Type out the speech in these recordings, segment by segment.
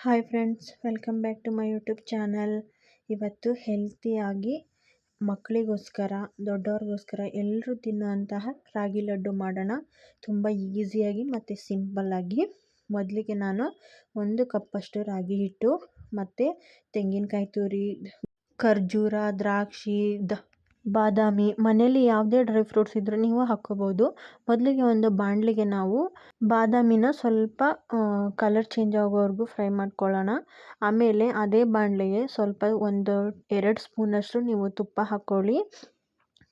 Hi friends welcome back to my YouTube channel ಇವತ್ತು ಹೆಲ್ತಿಯಾಗಿ ಮಕ್ಕಳಿಗೋಸ್ಕರ, ದೊಡ್ಡವ್ರಿಗೋಸ್ಕರ ಎಲ್ಲರೂ ತಿನ್ನುವಂತಹ ರಾಗಿ ಲಡ್ಡು ಮಾಡೋಣ. ತುಂಬ ಈಸಿಯಾಗಿ ಮತ್ತು ಸಿಂಪಲ್ಲಾಗಿ ಮೊದಲಿಗೆ ನಾನು ಒಂದು ಕಪ್ಪಷ್ಟು ರಾಗಿ ಹಿಟ್ಟು, ಮತ್ತು ತೆಂಗಿನಕಾಯಿ ತುರಿ, ಖರ್ಜೂರ, ದ್ರಾಕ್ಷಿ, ದ ಬಾದಾಮಿ ಮನೇಲಿ ಯಾವುದೇ ಡ್ರೈ ಫ್ರೂಟ್ಸ್ ಇದ್ದರೂ ನೀವು ಹಾಕ್ಕೋಬೋದು. ಮೊದಲಿಗೆ ಒಂದು ಬಾಣಲಿಗೆ ನಾವು ಬಾದಾಮಿನ ಸ್ವಲ್ಪ ಕಲರ್ ಚೇಂಜ್ ಆಗೋವರೆಗೂ ಫ್ರೈ ಮಾಡ್ಕೊಳ್ಳೋಣ. ಆಮೇಲೆ ಅದೇ ಬಾಣಲಿಗೆ ಸ್ವಲ್ಪ ಒಂದು ಎರಡು ಸ್ಪೂನಷ್ಟು ನೀವು ತುಪ್ಪ ಹಾಕ್ಕೊಳ್ಳಿ.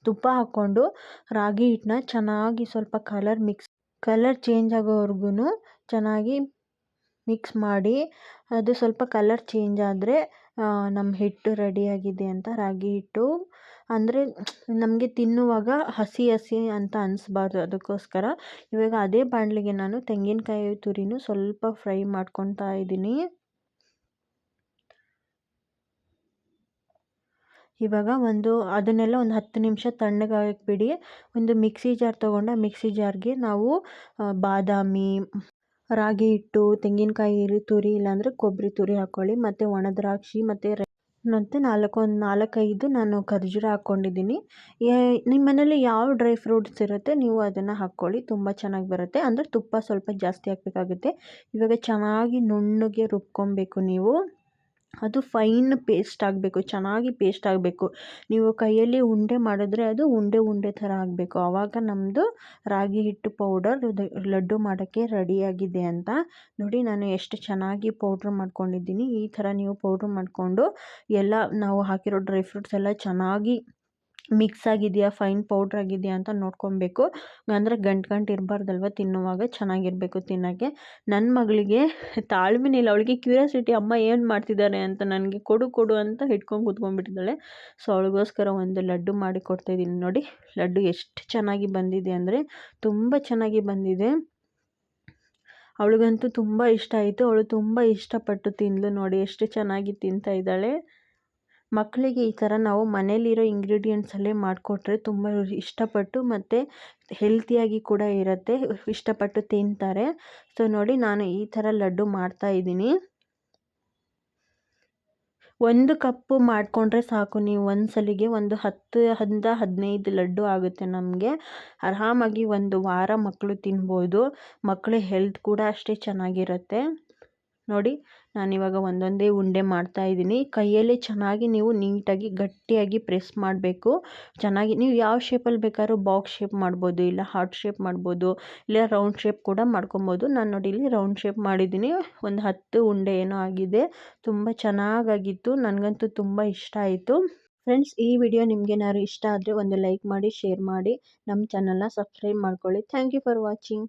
ತುಪ್ಪ ಹಾಕ್ಕೊಂಡು ರಾಗಿ ಹಿಟ್ಟನ್ನ ಚೆನ್ನಾಗಿ ಸ್ವಲ್ಪ ಕಲರ್ ಮಿಕ್ಸ್ ಕಲರ್ ಚೇಂಜ್ ಆಗೋವರೆಗೂ ಚೆನ್ನಾಗಿ ಮಿಕ್ಸ್ ಮಾಡಿ, ಅದು ಸ್ವಲ್ಪ ಕಲರ್ ಚೇಂಜ್ ಆದರೆ ನಮ್ಮ ಹಿಟ್ಟು ರೆಡಿಯಾಗಿದೆ ಅಂತ ರಾಗಿ ಹಿಟ್ಟು. ಅಂದರೆ ನಮಗೆ ತಿನ್ನುವಾಗ ಹಸಿ ಹಸಿ ಅಂತ ಅನಿಸ್ಬಾರ್ದು ಅದಕ್ಕೋಸ್ಕರ. ಇವಾಗ ಅದೇ ಬಾಣಲಿಗೆ ನಾನು ತೆಂಗಿನಕಾಯಿ ತುರಿನೂ ಸ್ವಲ್ಪ ಫ್ರೈ ಮಾಡ್ಕೊತಾ ಇದ್ದೀನಿ. ಇವಾಗ ಒಂದು ಅದನ್ನೆಲ್ಲ ಒಂದು ಹತ್ತು ನಿಮಿಷ ತಣ್ಣಗಾಗಕ್ಕೆ ಬಿಡಿ ಒಂದು ಮಿಕ್ಸಿ ಜಾರ್ ತೊಗೊಂಡು ಮಿಕ್ಸಿ ಜಾರ್ಗೆ ನಾವು ಬಾದಾಮಿ ರಾಗಿ ಹಿಟ್ಟು, ತೆಂಗಿನಕಾಯಿ ತುರಿ, ಇಲ್ಲಾಂದರೆ ಕೊಬ್ಬರಿ ತುರಿ ಹಾಕ್ಕೊಳ್ಳಿ ಮತ್ತು ಒಣ ದ್ರಾಕ್ಷಿ, ಮತ್ತು ಮತ್ತು ನಾಲ್ಕು ಒಂದು ನಾಲ್ಕೈದು ನಾನು ಖರ್ಜೂರ ಹಾಕ್ಕೊಂಡಿದ್ದೀನಿ. ನಿಮ್ಮ ಮನೇಲಿ ಯಾವ ಡ್ರೈ ಫ್ರೂಟ್ಸ್ ಇರುತ್ತೆ ನೀವು ಅದನ್ನು ಹಾಕ್ಕೊಳ್ಳಿ, ತುಂಬ ಚೆನ್ನಾಗಿ ಬರುತ್ತೆ. ಅಂದರೆ ತುಪ್ಪ ಸ್ವಲ್ಪ ಜಾಸ್ತಿ ಹಾಕಬೇಕಾಗುತ್ತೆ. ಇವಾಗ ಚೆನ್ನಾಗಿ ನುಣ್ಣಗೆ ರುಬ್ಕೊಬೇಕು ನೀವು. ಅದು ಫೈನ್ ಪೇಸ್ಟ್ ಆಗಬೇಕು, ಚೆನ್ನಾಗಿ ಪೇಸ್ಟ್ ಆಗಬೇಕು. ನೀವು ಕೈಯಲ್ಲಿ ಉಂಡೆ ಮಾಡಿದ್ರೆ ಅದು ಉಂಡೆ ಉಂಡೆ ಥರ ಆಗಬೇಕು. ಆವಾಗ ನಮ್ಮದು ರಾಗಿ ಹಿಟ್ಟು ಪೌಡರ್ ಲಡ್ಡು ಮಾಡೋಕ್ಕೆ ರೆಡಿಯಾಗಿದೆ ಅಂತ. ನೋಡಿ ನಾನು ಎಷ್ಟು ಚೆನ್ನಾಗಿ ಪೌಡ್ರ್ ಮಾಡ್ಕೊಂಡಿದ್ದೀನಿ. ಈ ಥರ ನೀವು ಪೌಡ್ರ್ ಮಾಡಿಕೊಂಡು ಎಲ್ಲ ನಾವು ಹಾಕಿರೋ ಡ್ರೈ ಫ್ರೂಟ್ಸ್ ಎಲ್ಲ ಚೆನ್ನಾಗಿ ಮಿಕ್ಸ್ ಆಗಿದೆಯಾ, ಫೈನ್ ಪೌಡ್ರ್ ಆಗಿದೆಯಾ ಅಂತ ನೋಡ್ಕೊಬೇಕು. ಅಂದರೆ ಗಂಟು ಗಂಟು ಇರಬಾರ್ದಲ್ವ ತಿನ್ನುವಾಗ, ಚೆನ್ನಾಗಿರಬೇಕು ತಿನ್ನೋಕ್ಕೆ. ನನ್ನ ಮಗಳಿಗೆ ತಾಳ್ಮೆನಿಲ್ಲ ಅವಳಿಗೆ ಕ್ಯೂರಿಯಾಸಿಟಿ, ಅಮ್ಮ ಏನು ಮಾಡ್ತಿದ್ದಾರೆ ಅಂತ ನನಗೆ ಕೊಡು ಕೊಡು ಅಂತ ಹಿಡ್ಕೊಂಡು ಕೂತ್ಕೊಂಡ್ಬಿಟ್ಟಿದ್ದಾಳೆ. ಸೊ, ಅವಳಿಗೋಸ್ಕರ ಒಂದು ಲಡ್ಡು ಮಾಡಿ ಕೊಡ್ತಾಯಿದ್ದೀನಿ ನೋಡಿ. ಲಡ್ಡು ಎಷ್ಟು ಚೆನ್ನಾಗಿ ಬಂದಿದೆ ಅಂದರೆ, ತುಂಬ ಚೆನ್ನಾಗಿ ಬಂದಿದೆ. ಅವಳಿಗಂತೂ ತುಂಬ ಇಷ್ಟ ಆಯಿತು. ಅವಳು ತುಂಬ ಇಷ್ಟಪಟ್ಟು ತಿಂದಳು ನೋಡಿ, ಎಷ್ಟು ಚೆನ್ನಾಗಿ ತಿಂತಾ ಇದ್ದಾಳೆ ಮಕ್ಕಳಿಗೆ ಈ ಥರ ನಾವು ಮನೇಲಿರೋ ಇಂಗ್ರೀಡಿಯೆಂಟ್ಸಲ್ಲೇ ಮಾಡಿಕೊಟ್ರೆ ತುಂಬ ಇಷ್ಟಪಟ್ಟು ಮತ್ತು ಹೆಲ್ತಿಯಾಗಿ ಕೂಡ ಇರುತ್ತೆ, ಇಷ್ಟಪಟ್ಟು ತಿಂತಾರೆ. ಸೊ ನೋಡಿ ನಾನು ಈ ಥರ ಲಡ್ಡು ಮಾಡ್ತಾ ಇದ್ದೀನಿ. ಒಂದು ಕಪ್ಪು ಮಾಡಿಕೊಂಡ್ರೆ ಸಾಕು, ನೀವು ಒಂದು ಸಲಿಗೆ ಒಂದು ಹತ್ತು ಹಂದ ಹದಿನೈದು ಲಡ್ಡು ಆಗುತ್ತೆ ನಮಗೆ. ಆರಾಮಾಗಿ ಒಂದು ವಾರ ಮಕ್ಕಳು ತಿನ್ಬೋದು ಮಕ್ಕಳ ಹೆಲ್ತ್ ಕೂಡ ಅಷ್ಟೇ ಚೆನ್ನಾಗಿರುತ್ತೆ. ನೋಡಿ, ನಾನು ಇವಾಗ ಒಂದೊಂದೇ ಉಂಡೆ ಮಾಡ್ತಾ ಇದ್ದೀನಿ. ಕೈಯಲ್ಲಿ ಚೆನ್ನಾಗಿ ನೀವು ನೀಟಾಗಿ, ಗಟ್ಟಿಯಾಗಿ ಪ್ರೆಸ್ ಮಾಡಬೇಕು. ಚೆನ್ನಾಗಿ, ನೀವು ಯಾವ ಶೇಪಲ್ಲಿ ಬೇಕಾದ್ರೂ ಬಾಕ್ಸ್ ಶೇಪ್ ಮಾಡ್ಬೋದು, ಇಲ್ಲ ಹಾರ್ಟ್ ಶೇಪ್ ಮಾಡ್ಬೋದು, ಇಲ್ಲ ರೌಂಡ್ ಶೇಪ್ ಕೂಡ ಮಾಡ್ಕೊಬೋದು. ನಾನು ನೋಡಿ ಇಲ್ಲಿ ರೌಂಡ್ ಶೇಪ್ ಮಾಡಿದ್ದೀನಿ. ಒಂದು ಹತ್ತು ಉಂಡೆ ಏನೋ ಆಗಿದೆ. ತುಂಬ ಚೆನ್ನಾಗಾಗಿತ್ತು. ನನಗಂತೂ ತುಂಬ ಇಷ್ಟ ಆಯಿತು. ಫ್ರೆಂಡ್ಸ್ ಈ ವಿಡಿಯೋ ನಿಮಗೇನಾದ್ರು ಇಷ್ಟ ಆದರೆ ಒಂದು ಲೈಕ್ ಮಾಡಿ ಶೇರ್ ಮಾಡಿ. ನಮ್ಮ ಚಾನಲ್ನ ಸಬ್ಸ್ಕ್ರೈಬ್ ಮಾಡ್ಕೊಳ್ಳಿ. Thank you for watching